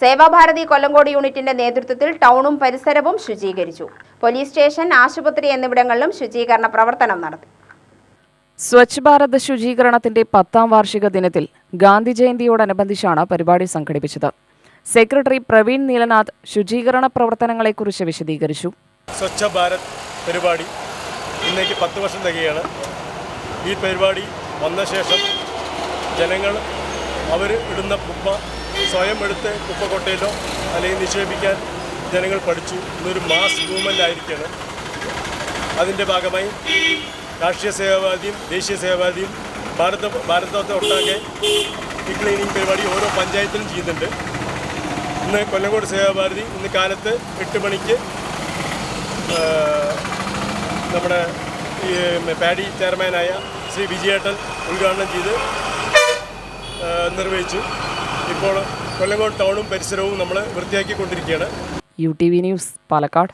സേവാഭാരതി കൊല്ലങ്കോട് യൂണിറ്റിന്റെ നേതൃത്വത്തിൽ ടൗണും പരിസരവും ശുചീകരിച്ചു. പോലീസ് സ്റ്റേഷൻ ആശുപത്രി എന്നിവിടങ്ങളിലും ശുചീകരണ പ്രവർത്തനം നടത്തി. സ്വച്ഛ് ഭാരത് ശുചീകരണത്തിന്റെ പത്താം വാർഷിക ദിനത്തിൽ ഗാന്ധി ജയന്തിയോടനുബന്ധിച്ചാണ് പരിപാടി സംഘടിപ്പിച്ചത്. സെക്രട്ടറി പ്രവീൺ നീലനാഥ് ശുചീകരണ പ്രവർത്തനങ്ങളെക്കുറിച്ച് വിശദീകരിച്ചു. സ്വച്ഛ ഭാരത് പരിപാടി ഇന്നേക്ക് പത്ത് വർഷം തികയാണ്. ഈ പരിപാടി വന്ന ശേഷം ജനങ്ങൾ അവർ ഇടുന്ന കുപ്പ സ്വയം എടുത്ത് കുപ്പക്കൊട്ടയിലോ അല്ലെങ്കിൽ നിക്ഷേപിക്കാൻ ജനങ്ങൾ പഠിച്ചു. ഇന്നൊരു മാസ് മൂവ്മെന്റ് ആയിരിക്കണം. അതിന്റെ ഭാഗമായി രാഷ്ട്രീയ സേവാവാദിയും ദേശീയ സേവാവാദിയും ഭാരത ഭാരതത്തെ ഒട്ടാകെ ഈ ക്ലീനിങ് പരിപാടി ഓരോ പഞ്ചായത്തിലും ചെയ്യുന്നുണ്ട്. ഇന്ന് കൊല്ലങ്കോട് സേവാഭാരതി ഇന്ന് കാലത്ത് എട്ട് മണിക്ക് നമ്മുടെ ഈ പാഡി ചെയർമാനായ ശ്രീ വിജയേട്ടൻ ഉദ്ഘാടനം ചെയ്ത് നിർവഹിച്ചു. ഇപ്പോൾ കൊല്ലങ്കോട് ടൗണും പരിസരവും നമ്മൾ വൃത്തിയാക്കിക്കൊണ്ടിരിക്കുകയാണ്. U T V news Palakkad.